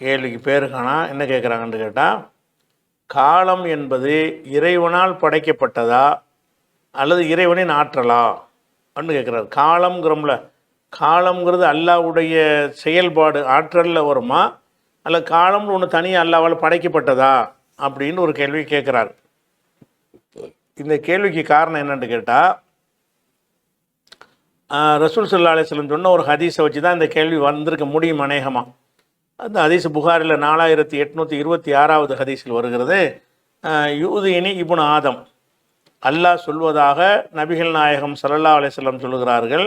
கேள்விக்கு பேர் காணா என்ன கேட்குறாங்கன்னு கேட்டால் காலம் என்பது இறைவனால் படைக்கப்பட்டதா அல்லது இறைவனின் ஆற்றலா அப்படின்னு கேட்குறாரு காலம்ங்கிறோம்ல காலம்ங்கிறது அல்லாவுடைய செயல்பாடு ஆற்றலில் வருமா? அல்ல காலம்னு ஒன்று தனியாக அல்லாவால் படைக்கப்பட்டதா? அப்படின்னு ஒரு கேள்வி கேட்குறாரு இந்த கேள்விக்கு காரணம் என்னன்னு கேட்டால் ரசூல் சல்லா அலிஸ்லம் சொன்ன ஒரு ஹதீஸை வச்சு தான் இந்த கேள்வி வந்திருக்க முடியும் அநேகமாக அந்த ஹதீஸ் புகாரில் நாலாயிரத்தி எட்நூற்றி இருபத்தி ஆறாவது ஹதீஸில் வருகிறது. யூதினி இபுன் ஆதம். அல்லாஹ் சொல்வதாக நபிகள் நாயகம் சல்லல்லா அலிஸ்லம் சொல்லுகிறார்கள்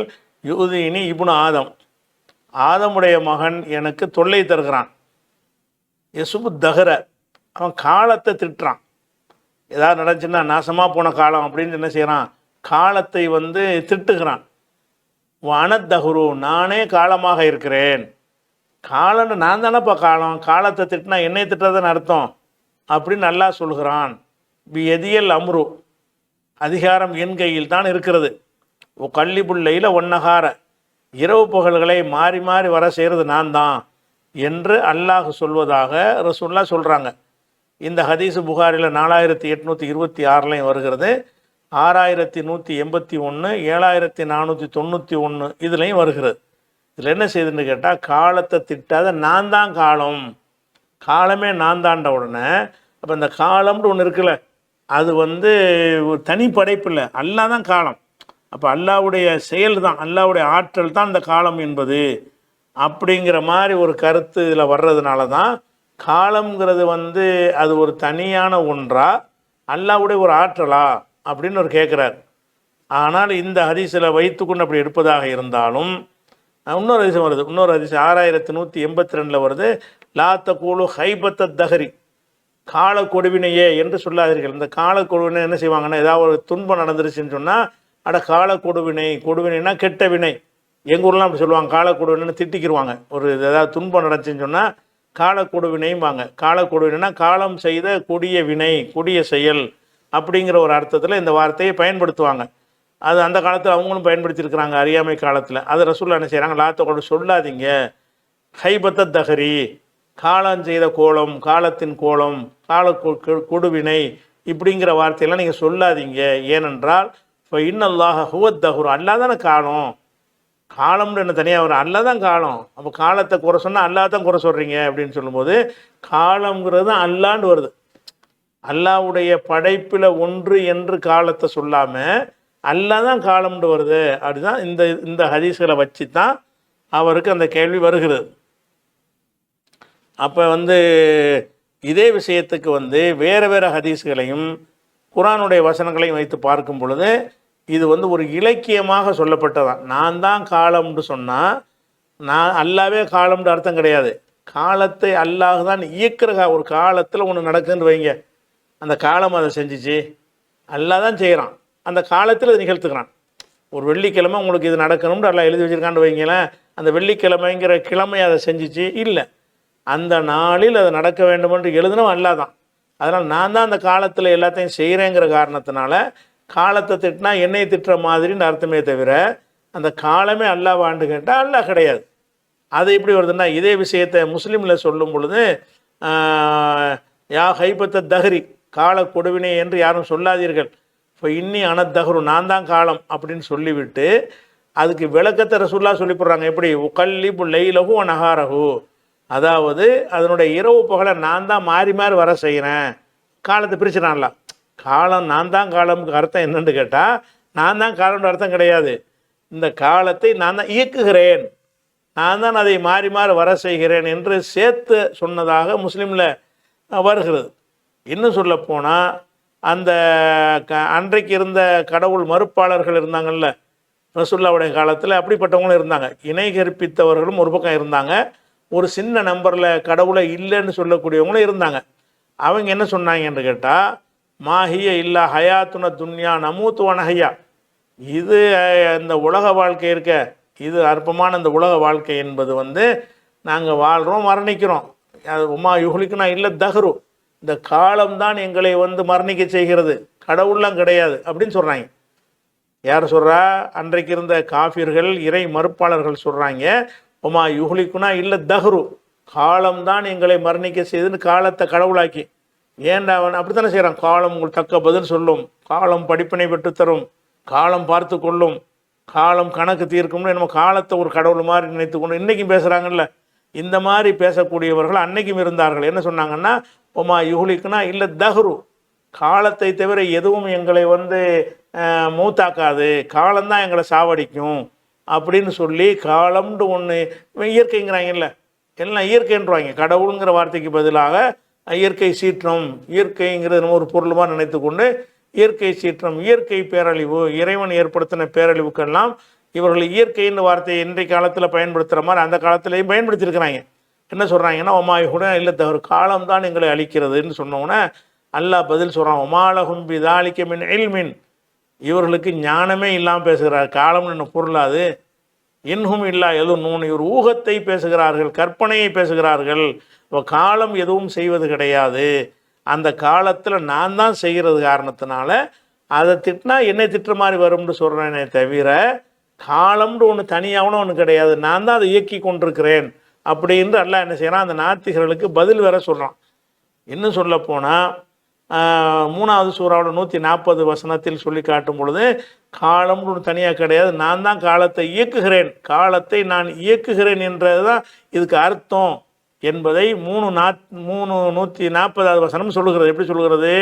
யூதினி இபுன் ஆதம். ஆதமுடைய மகன் எனக்கு தொல்லை தருகிறான். யசுபு தஹர அவன் காலத்தை திட்டுறான். ஏதாவது நடந்துச்சுன்னா நாசமாக போன காலம் அப்படின்னு என்ன செய்கிறான் காலத்தை வந்து திட்டுகிறான். வனத்தகுரு நானே காலமாக இருக்கிறேன். காலன்னு நான் தானேப்பா காலம்? காலத்தை திட்டினா என்னை திட்டுறதுன்னு அர்த்தம். அப்படின்னு நல்லா சொல்கிறான். பி எதியல் அம்ரு. அதிகாரம் என் கையில் தான் இருக்கிறது. ஓ கள்ளிப்புள்ளையில் ஒன்னகார. இரவு புகழ்களை மாறி மாறி வர செய்கிறது நான் தான் என்று அல்லாஹ் சொல்வதாக ரசுல்லா சொல்கிறாங்க இந்த ஹதீஸ் புகாரில் நாலாயிரத்தி எட்நூற்றி இருபத்தி ஆறுலையும் வருகிறது. ஆறாயிரத்தி நூற்றி எண்பத்தி ஒன்று ஏழாயிரத்தி நானூற்றி தொண்ணூற்றி ஒன்று இதுலேயும் வருகிறது. இதில் என்ன செய்யுதுன்னு கேட்டால் காலத்தை திட்டாத நான் தான் காலம். காலமே நான் தாண்ட உடனே அப்போ இந்த காலம்னு ஒன்று இருக்குல்ல அது வந்து ஒரு தனி படைப்பு இல்லை. அல்லா தான் காலம். அப்போ அல்லாவுடைய செயல் தான் அல்லாவுடைய ஆற்றல் தான் இந்த காலம் என்பது. அப்படிங்கிற மாதிரி ஒரு கருத்து இதில் வர்றதுனால தான் காலம்ங்கிறது வந்து அது ஒரு தனியான ஒன்றா அல்லாவுடைய ஒரு ஆற்றலா அப்படின்னு ஒரு கேட்குறார் ஆனால் இந்த ஹதீஸில் வைத்துக்கொண்டு அப்படி எடுப்பதாக இருந்தாலும் இன்னொரு அதிசயம் வருது. இன்னொரு அதிசயம். ஆறாயிரத்தி நூற்றி எண்பத்தி ரெண்டில் வருது. லாத்த கூழு ஹைபத்த தஹரி. கால கொடுவினையே என்று சொல்லாதீர்கள். இந்த கால கொடுவினை என்ன செய்வாங்கன்னா ஏதாவது ஒரு துன்பம் நடந்துருச்சுன்னு சொன்னால் அட கால கொடுவினை கொடுவினைனா கெட்ட வினை. எங்கள் ஊர்லாம் அப்படி சொல்லுவாங்க. கால கொடுவினைன்னு திட்டிக்கிடுவாங்க ஒரு ஏதாவது துன்பம் நடந்துச்சுன்னு சொன்னால் கால கொடுவினையும்பாங்க கால கொடுவினைனா காலம் செய்த கொடிய வினை கொடிய செயல் அப்படிங்கிற ஒரு அர்த்தத்தில் இந்த வார்த்தையை பயன்படுத்துவாங்க. அது அந்த காலத்தில் அவங்களும் பயன்படுத்தியிருக்கிறாங்க அறியாமை காலத்தில். அது ரசூல்லா என்ன செய்கிறாங்க லாத்த கொண்டு சொல்லாதீங்க. ஹைபத்த தஹரி காலம் செய்த கோலம் காலத்தின் கோலம் கால கொ- கொடுவினை இப்படிங்கிற வார்த்தையெல்லாம் நீங்கள் சொல்லாதீங்க. ஏனென்றால் இப்போ இன்னல்லாக ஹுவத் தஹுர் அல்லா தானே காலம் காலம்னு என்ன தனியாக வரும்? அல்லா தான் காலம் அப்போ காலத்தை குறை சொன்னால் அல்லா தான் குறை சொல்கிறீங்க அப்படின்னு சொல்லும்போது காலம்ங்கிறது தான் அல்லாண்டு வருது. அல்லாவுடைய படைப்பில் ஒன்று என்று காலத்தை சொல்லாமல் அல்லா தான் காலம்னு வருது. அப்படிதான் இந்த இந்த ஹதீஸ்களை வச்சு தான் அவருக்கு அந்த கேள்வி வருகிறது. அப்போ வந்து இதே விஷயத்துக்கு வந்து வேறு வேறு ஹதீஸ்களையும் குரானுடைய வசனங்களையும் வைத்து பார்க்கும் பொழுது இது வந்து ஒரு இலக்கியமாக சொல்லப்பட்டதான். நான் தான் காலம்னு சொன்னால் நான் அல்லாவே காலம்னு அர்த்தம் கிடையாது. காலத்தை அல்லாஹ் தான் இயக்குற கா- ஒரு காலத்தில் ஒன்று நடக்குதுன்னு வைங்க. அந்த காலம் அதை செஞ்சுச்சு. அல்லா தான் செய்கிறான் அந்த காலத்தில் அதை நிகழ்த்துக்கிறான் ஒரு வெள்ளிக்கிழமை உங்களுக்கு இது நடக்கணும்னு எல்லாம் எழுதி வச்சுருக்கான்னு வைங்களேன். அந்த வெள்ளிக்கிழமைங்கிற கிழமை அதை செஞ்சிச்சு. இல்லை. அந்த நாளில் அது நடக்க வேண்டுமென்று எழுதினவன் தான் அதனால் நான் தான் அந்த காலத்தில் எல்லாத்தையும் செய்கிறேங்கிற காரணத்தினால காலத்தை திட்டினா என்னை திட்டுற மாதிரின்னு அர்த்தமே தவிர அந்த காலமே அல்லாஹ் கேட்டால் அல்லாஹ் கிடையாது. அது எப்படி வருதுன்னா இதே விஷயத்தை முஸ்லீமில் சொல்லும் பொழுது யா ஹைபத்த தஹரி கால கொடுவினை என்று யாரும் சொல்லாதீர்கள். இப்போ இன்னி அனத்தஹரு நான் தான் காலம் அப்படின்னு சொல்லிவிட்டு அதுக்கு விளக்கத்தை ரசூல்லா சொல்லி போடுறாங்க எப்படி? உகல்லிபு லைலகு நகாரகு அதாவது அதனுடைய இரவு பகலை நான் தான் மாறி மாறி வர செய்கிறேன் காலத்தை பிரிச்சுனான்ல காலம் நான் தான் காலம்க்கு அர்த்தம் என்னன்னு கேட்டால் நான் தான் காலம்னு அர்த்தம் கிடையாது. இந்த காலத்தை நான் தான் இயக்குகிறேன். நான் தான் அதை மாறி மாறி வர செய்கிறேன் என்று சேர்த்து சொன்னதாக முஸ்லீமில் வருகிறது. இன்னும் சொல்ல போனால் அந்த க அன்றைக்கு இருந்த கடவுள் மறுப்பாளர்கள் இருந்தாங்கல்ல ரசுல்லாவுடைய காலத்தில் அப்படிப்பட்டவங்களும் இருந்தாங்க. இணை கற்பித்தவர்களும் ஒரு பக்கம் இருந்தாங்க. ஒரு சின்ன நம்பரில் கடவுளை இல்லைன்னு சொல்லக்கூடியவங்களும் இருந்தாங்க. அவங்க என்ன சொன்னாங்கன்னு கேட்டால் மாஹிய இல்லா ஹயாத்துன துன்யா நமூத்து வனஹையா இது இந்த உலக வாழ்க்கை இருக்க இது அற்பமான இந்த உலக வாழ்க்கை என்பது வந்து நாங்கள் வாழ்கிறோம் மரணிக்கிறோம். அது உமா யுகுலிக்குனா இல்லை தஹரு. இந்த காலம்தான் எங்களை வந்து மரணிக்க செய்கிறது. கடவுள்லாம் கிடையாது அப்படின்னு சொல்கிறாங்க யார் சொல்கிறா அன்றைக்கு இருந்த காஃபியர்கள் இறை மறுப்பாளர்கள் சொல்கிறாங்க உமா யுகுலிக்குனா இல்லை தஹ்ரு. காலம்தான் எங்களை மரணிக்க செய்துன்னு காலத்தை கடவுளாக்கி. ஏன்டா அவன் அப்படித்தானே செய்கிறான் காலம் உங்களுக்கு தக்க பதில் சொல்லும். காலம் படிப்பினை பெற்றுத்தரும் காலம் பார்த்து கொள்ளும். காலம் கணக்கு தீர்க்கும்னு நம்ம காலத்தை ஒரு கடவுள் மாதிரி நினைத்து கொண்டு இன்றைக்கும் பேசுகிறாங்கல்ல இந்த மாதிரி பேசக்கூடியவர்கள் அன்னைக்கும் இருந்தார்கள். என்ன சொன்னாங்கன்னா ஒமா யுகுலிக்குனா இல்லை தஹ்ரு. காலத்தை தவிர எதுவும் எங்களை வந்து மூத்தாக்காது. காலம்தான் எங்களை சாவடிக்கும். அப்படின்னு சொல்லி காலம்னு ஒன்று இயற்கைங்கிறாங்கல்ல எல்லாம் இயற்கைன்றவாங்க. கடவுளுங்கிற வார்த்தைக்கு பதிலாக இயற்கை சீற்றம் இயற்கைங்கிறது நம்ம ஒரு பொருளுமாக நினைத்து கொண்டு இயற்கை சீற்றம் இயற்கை பேரழிவு இறைவன் ஏற்படுத்தின பேரழிவுக்கெல்லாம் இவர்கள் இயற்கைன்னு வார்த்தையை இன்றைய காலத்தில் பயன்படுத்துகிற மாதிரி அந்த காலத்திலையும் பயன்படுத்தியிருக்கிறாங்க. என்ன சொல்கிறாங்கன்னா ஒமாய் கூட இல்லை தவறு காலம்தான் எங்களை அழிக்கிறதுன்னு சொன்னோன்னே அல்லாஹ் பதில் சொல்கிறான் ஒமாலகும் பிதாலிக்க மின் எல்மின் இவர்களுக்கு ஞானமே இல்லாமல் பேசுகிறார். காலம்னு என்ன பொருளாது? இன்னும் இல்லா எதுவும் நூன் இவர் ஊகத்தை பேசுகிறார்கள் கற்பனையை பேசுகிறார்கள். இப்போ காலம் எதுவும் செய்வது கிடையாது. அந்த காலத்தில் நான் தான் செய்கிறது காரணத்தினால அதை திட்டினா என்னை திட்டுற மாதிரி வரும்னு சொல்கிறேனே தவிர காலம்னு ஒன்று தனியாகனு ஒன்று கிடையாது. நான் தான் அதை இயக்கி கொண்டிருக்கிறேன். அப்படின்னு அல்லாஹ் என்ன செய்கிறான் அந்த நாத்திகர்களுக்கு பதில் வேற சொல்கிறான் இன்னும் சொல்ல போனால் மூணாவது சூறாவோட நூற்றி நாற்பது வசனத்தில் சொல்லி காட்டும் பொழுது காலம்னு ஒன்று தனியாக கிடையாது நான் தான் காலத்தை இயக்குகிறேன். காலத்தை நான் இயக்குகிறேன் என்றது தான் இதுக்கு அர்த்தம் என்பதை மூணு நாத் மூணு நூற்றி நாற்பதாவது வசனம் சொல்லுகிறது. எப்படி சொல்லுகிறது?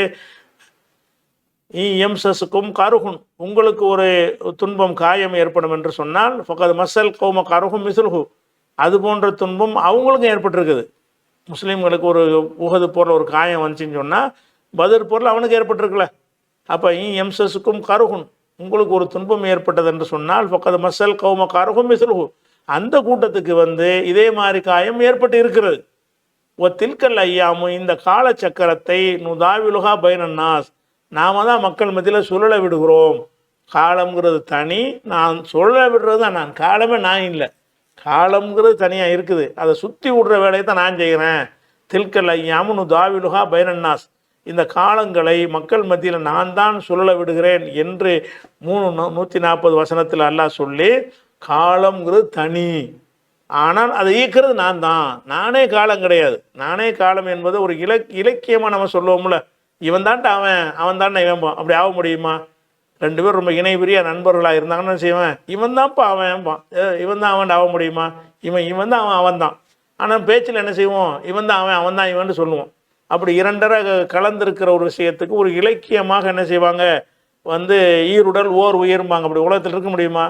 ஈ எம்சஸுக்கும் கருகுன் உங்களுக்கு ஒரு துன்பம் காயம் ஏற்படும் என்று சொன்னால் ஃபகத் மசல் கோம கருகும் மிசுல்ஹு அது போன்ற துன்பம் அவங்களுக்கும் ஏற்பட்டிருக்குது. முஸ்லீம்களுக்கு ஒரு உகது போரில் ஒரு காயம் வந்துச்சுன்னு சொன்னால் பதில் போரில் அவனுக்கு ஏற்பட்டிருக்குல்ல அப்போ ஈ எம்சஸுக்கும் கருகுன் உங்களுக்கு ஒரு துன்பம் ஏற்பட்டது என்று சொன்னால் பக்கத்து மசல் கௌம கருகும் மிசுல்ஹு அந்த கூட்டத்துக்கு வந்து இதே மாதிரி காயம் ஏற்பட்டு இருக்கிறது. ஓ தில்கல் ஐயாமு இந்த காலச்சக்கரத்தை நுதாவிலுகா பைனன்னாஸ் நாம தான் மக்கள் மத்தியில் சுழல விடுகிறோம். காலம்ங்கிறது தனி நான் சுழல விடுறது தான் நான் காலமே நான் இல்லை. காலம்ங்கிறது தனியாக இருக்குது. அதை சுற்றி விடுற வேலையை தான் நான் செய்கிறேன் தில்கல் ஐயாமு தாவிலுகா பைரன்னாஸ் இந்த காலங்களை மக்கள் மத்தியில் நான் தான் சுழல விடுகிறேன் என்று மூணு நூற்றி நாற்பது வசனத்தில் அல்லாஹ் சொல்லி காலம்ங்கிறது தனி. ஆனால் அதை இயக்கிறது நான் தான். நானே காலம் கிடையாது. நானே காலம் என்பது ஒரு இலக் இலக்கியமாக நம்ம சொல்லுவோம்ல. இவன் தான்ட்டு அவன் அவன் தானே இவன் அப்படி ஆக முடியுமா? ரெண்டு பேரும் ரொம்ப இணை பிரிய நண்பர்களாக இருந்தாங்கன்னு செய்வேன்? இவன் தான்ப்பா அவன். பா. ஏ, இவன் தான் அவன் ஆக முடியுமா? இவன் இவன் தான் அவன் அவன் தான் ஆனால் பேச்சில் என்ன செய்வோம்? இவன் தான் அவன் அவன் தான் இவன் சொல்லுவோம். அப்படி இரண்டரை கலந்திருக்கிற ஒரு விஷயத்துக்கு ஒரு இலக்கியமாக என்ன செய்வாங்க? வந்து ஈருடல் ஓர் உயிரும்பாங்க. அப்படி உலகத்தில் இருக்க முடியுமா?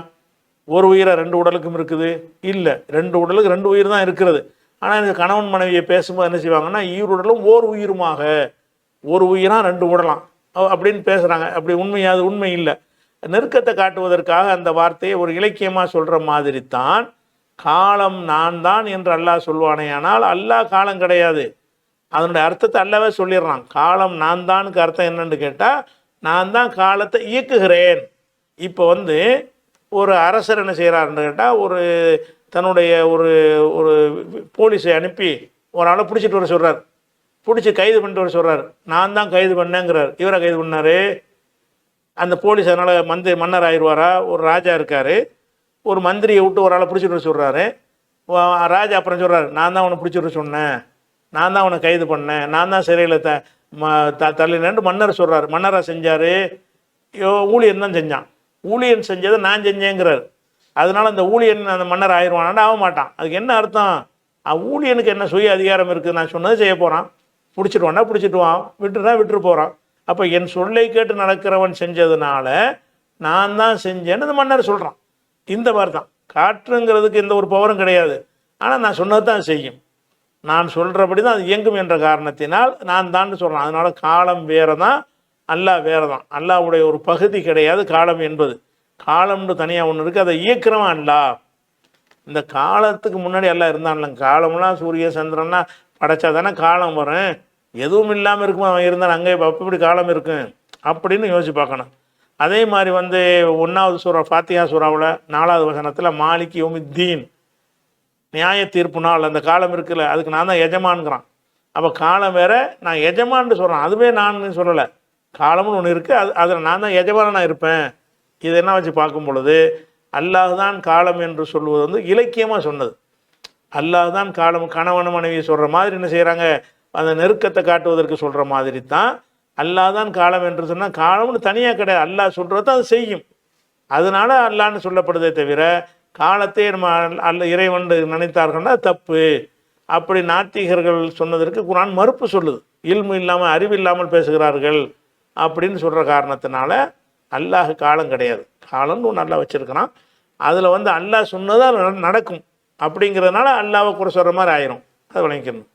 ஒரு உயிரை ரெண்டு உடலுக்கும் இருக்குது? இல்லை. ரெண்டு உடலுக்கு ரெண்டு உயிர் தான் இருக்கிறது. ஆனால் இந்த கணவன் மனைவியை பேசும்போது என்ன செய்வாங்கன்னா ஈருடலும் ஓர் உயிருமாக. ஒரு உயிராக ரெண்டு உடலாம். அப்படின்னு பேசுகிறாங்க அப்படி உண்மையா அது உண்மை இல்லை. நெருக்கத்தை காட்டுவதற்காக அந்த வார்த்தையை ஒரு இலக்கியமாக சொல்கிற மாதிரி தான் காலம் நான் தான் என்று அல்லாஹ் சொல்வானேயானால் அல்லாஹ் காலம் கிடையாது. அதனுடைய அர்த்தத்தை அல்லாவே சொல்லிடுறான். காலம் நான் தானுக்கு அர்த்தம் என்னன்னு கேட்டால் நான் தான் காலத்தை இயக்குகிறேன். இப்போ வந்து ஒரு அரசர் என்ன செய்கிறாருன்னு கேட்டால் ஒரு தன்னுடைய ஒரு ஒரு போலீஸை அனுப்பி ஒரு ஆளை பிடிச்சிட்டு வர சொல்கிறார் பிடிச்சி கைது பண்ணிட்டு வர சொல்கிறார் நான் தான் கைது பண்ணேங்கிறார். இவரை கைது பண்ணாரு? அந்த போலீஸ் அதனால் மந்திரி மன்னர் ஆயிடுவாரா ஒரு ராஜா இருக்கார். ஒரு மந்திரியை விட்டு ஒரு ஆளை பிடிச்சிட்டு வர சொல்கிறாரு ராஜா அப்புறம் சொல்கிறார் நான் தான் அவனை பிடிச்சிட்டு சொன்னேன். நான் தான் அவனை கைது பண்ணேன். நான் தான் சிறையில் த ம த தள்ளினேன்ட்டு மன்னர் சொல்கிறார் மன்னராக செஞ்சார்? ஊழியன் தான் செஞ்சான். ஊழியன் செஞ்சதை நான் செஞ்சேங்கிறார். அதனால் அந்த ஊழியன் அந்த மன்னர் ஆயிடுவானான்னு ஆக மாட்டான். அதுக்கு என்ன அர்த்தம்? ஊழியனுக்கு என்ன சுய அதிகாரம் இருக்குது? நான் சொன்னது செய்ய போகிறான் பிடிச்சிடுவான்னா பிடிச்சிட்டுவான் விட்டுனா விட்டுட்டு போகிறான் அப்போ என் சொல்லை கேட்டு நடக்கிறவன் செஞ்சதுனால நான் தான் செஞ்சேன்னு அந்த மன்னர் சொல்கிறான் இந்த மாதிரி தான் காற்றுங்கிறதுக்கு எந்த ஒரு பவரும் கிடையாது. ஆனால் நான் சொன்னது தான் செய்யும். நான் சொல்கிறபடி தான் அது இயங்கும் என்ற காரணத்தினால் நான் தான் சொல்கிறேன் அதனால் காலம் வேறு தான் அல்லாஹ் வேறு தான் அல்லாவுடைய ஒரு பகுதி கிடையாது காலம் என்பது. காலம்னு தனியாக ஒன்று இருக்குது அதை இயக்கிறவன் அல்லா. இந்த காலத்துக்கு முன்னாடி எல்லாம் இருந்தான்ல காலம்லாம் சூரிய சந்திரன்லாம் படைச்சா தானே காலம் வரும். எதுவும் இல்லாமல் இருக்கும்? அவன் இருந்தான் அங்கே அப்போ இப்படி காலம் இருக்கும் அப்படின்னு யோசிச்சு பார்க்கணும். அதே மாதிரி வந்து ஒன்றாவது சூறா ஃபாத்தியா சூறாவில் நாலாவது வசனத்தில் மாலிக் யோமித்தீன் நியாய தீர்ப்பு நாள் அந்த காலம் இருக்குல்ல அதுக்கு நான் தான் எஜமான்கிறான். அப்போ காலம் வேற நான் எஜமான்னு சொல்கிறேன் அதுவே நான் சொல்லலை. காலம்னு ஒன்று இருக்குது அது அதில் நான் தான் எஜமானனாக இருப்பேன். இது என்ன வச்சு பார்க்கும் பொழுது அல்லாஹ் தான் காலம் என்று சொல்வது வந்து இலக்கியமாக சொன்னது. அல்லாஹ் தான் காலம் கணவன் மனைவியை சொல்கிற மாதிரி என்ன செய்கிறாங்க அந்த நெருக்கத்தை காட்டுவதற்கு சொல்கிற மாதிரி தான் அல்லாஹ் தான் காலம் என்று சொன்னால் காலம்னு தனியாக கிடையாது. அல்லாஹ் சொல்கிறது அது செய்யும். அதனால அல்லான்னு சொல்லப்படுதே தவிர காலத்தை நம்ம அல்- அல்ல இறைவன் நினைத்தார்கள்னா தப்பு. அப்படி நாத்திகர்கள் சொன்னதற்கு குரான் மறுப்பு சொல்லுது. இல்மு இல்லாமல் அறிவு இல்லாமல் பேசுகிறார்கள் அப்படின்னு சொல்கிற காரணத்தினால அல்லாஹ் காலம் கிடையாது. காலம்னு ஒன்று அல்லாஹ் வச்சுருக்கிறான். அதில் வந்து அல்லாஹ் சொன்னதாக நட- நடக்கும். அப்படிங்கிறதுனால அல்லாவை குறை சொல்கிற மாதிரி ஆயிரும். அதை விளங்கிக்கணும்.